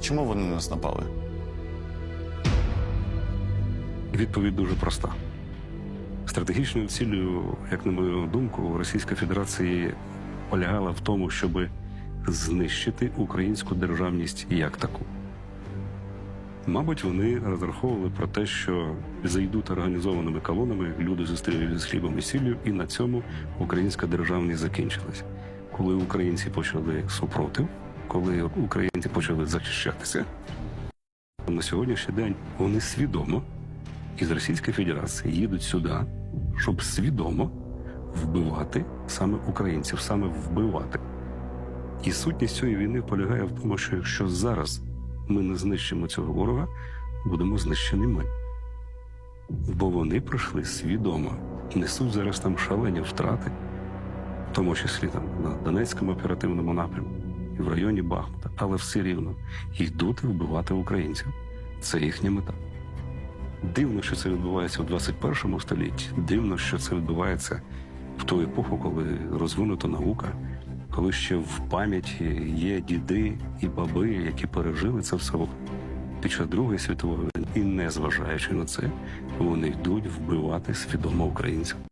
Чому вони на нас напали? Відповідь дуже проста. Стратегічною цілею, як на мою думку, Російська Федерація полягала в тому, щоб знищити українську державність як таку. Мабуть, вони розраховували про те, що зайдуть організованими колонами, люди зустрілися з хлібом і сіллю, і на цьому українська державність закінчилась. Коли українці почали супротив, коли українці почали захищатися, на сьогоднішній день вони свідомо із Російської Федерації їдуть сюди, щоб свідомо вбивати саме українців, саме вбивати. І сутність цієї війни полягає в тому, що якщо зараз ми не знищимо цього ворога, будемо знищені ми. Бо вони пройшли свідомо, несуть зараз там шалені втрати, в тому числі там на Донецькому оперативному напрямку і в районі Бахмута, але все рівно йдуть вбивати українців. Це їхня мета. Дивно, що це відбувається у 21 столітті. Дивно, що це відбувається в ту епоху, коли розвинута наука, коли ще в пам'яті є діди і баби, які пережили це все під час Другої світової війни. І не зважаючи на це, вони йдуть вбивати свідомо українців.